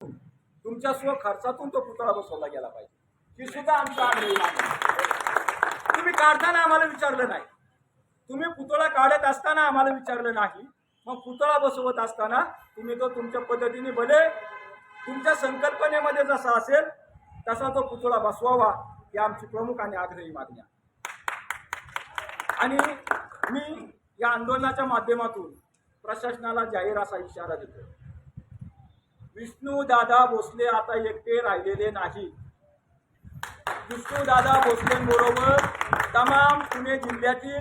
तुमच्या स्व खर्चातून तो पुतळा बसवला गेला पाहिजे. ही सुद्धा आमचा आग्रही आहे. तुम्ही काढताना आम्हाला विचारलं नाही. तुम्ही पुतळा काढत असताना आम्हाला विचारलं नाही. मग पुतळा बसवत असताना तुम्ही तो तुमच्या पद्धतीने भले तुमच्या संकल्पनेमध्ये जसा असेल तसा तो पुतळा बसवावा ही आमची प्रमुख आणि आग्रही मागणी आणि मी या आंदोलनाच्या माध्यमातून प्रशासनाला जाहीर असा इशारा देतो विष्णू दादा भोसले आता एकटे राहिलेले नाही. विष्णू दादा भोसलेंबरोबर तमाम पुणे जिल्ह्यातील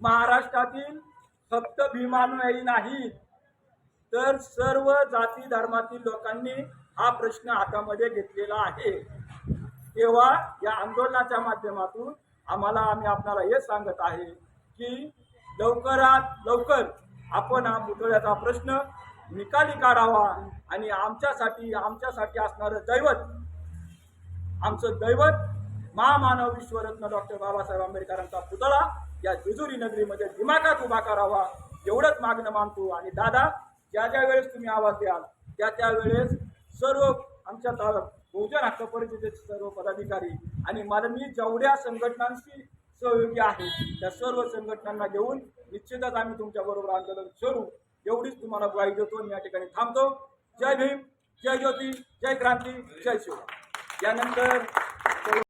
महाराष्ट्रातील फक्त भीमानुयायी नाही तर सर्व जाती धर्मातील लोकांनी हा प्रश्न हातामध्ये घेतलेला आहे. तेव्हा या आंदोलनाच्या माध्यमातून आम्हाला आम्ही आपल्याला हे सांगत आहे की लवकरात लवकर आपण हा पुतळ्याचा प्रश्न निकाली काढावा आणि आमच्यासाठी आमच्यासाठी असणारं दैवत आमचं दैवत महामानव विश्वरत्न डॉक्टर बाबासाहेब आंबेडकरांचा पुतळा या जेजुरी नगरीमध्ये दिमागात उभा करावा एवढंच मागणं मानतो. आणि दादा ज्या ज्या वेळेस तुम्ही आवाज द्याल त्या त्या वेळेस सर्व आमच्या ता- बहुजन हक्क परिषदेचे सर्व पदाधिकारी आणि मला मी जेवढ्या संघटनांशी सहयोगी आहे त्या सर्व संघटनांना घेऊन निश्चितच आम्ही तुमच्याबरोबर आंदोलन करू. एवढीच तुम्हाला ग्वाही देतो मी या ठिकाणी थांबतो. जय भीम जय ज्योती जय क्रांती जय शिव यानंतर